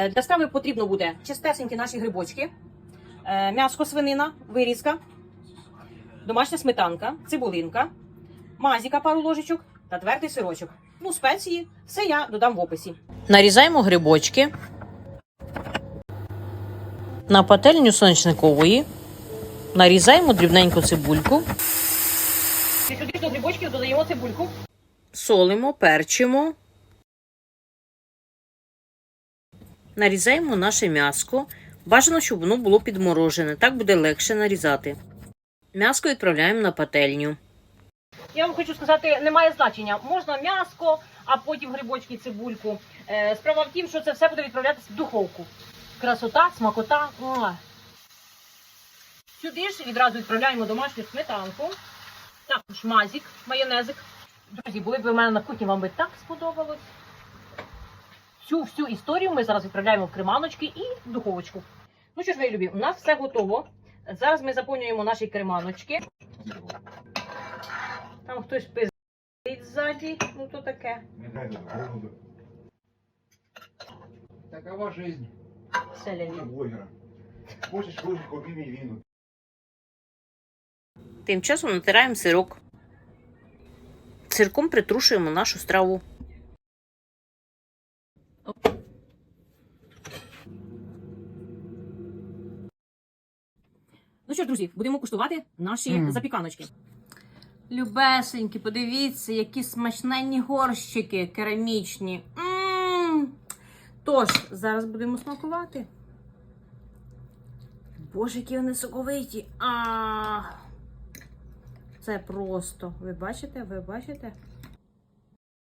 Е, Для страви потрібно буде чистесенькі наші грибочки, е, м'яско свинина, вирізка, домашня сметанка, цибулинка, мазіка пару ложечок та твердий сирочок. Ну, спеції, все я додам в описі. Нарізаємо грибочки. На пательню сонячникової нарізаємо дрібненьку цибульку. І сюди до грибочків додаємо цибульку. Солимо, перчимо. Нарізаємо наше м'яско. Бажано, щоб воно було підморожене. Так буде легше нарізати. М'яско відправляємо на пательню. Я вам хочу сказати, немає значення. Можна м'яско, а потім грибочки, цибульку. Е, Справа в тім, що це все буде відправлятися в духовку. Красота, смакота. Муа. Сюди ж відразу відправляємо домашню сметанку. Також мазік, майонезик. Друзі, були б в мене на кухні, вам би так сподобалось. Цю всю історію ми зараз відправляємо в креманочки і в духовочку. Ну що ж, мої любі, у нас все готово. Зараз ми заповнюємо наші креманочки. Там хтось пиздить ззаді. Ну то таке. Такова жизнь Селяві. блогера. Хочешь кушать, купи мне вину. Тим часом натираємо сирок. Сирком притрушуємо нашу страву. Ну що ж, друзі, будемо куштувати наші Мм. запіканочки. Любесенькі, подивіться, які смачненні горщики керамічні. М! Тож, зараз будемо смакувати. Боже, які вони соковиті. А! Це просто. Ви бачите? Ви бачите?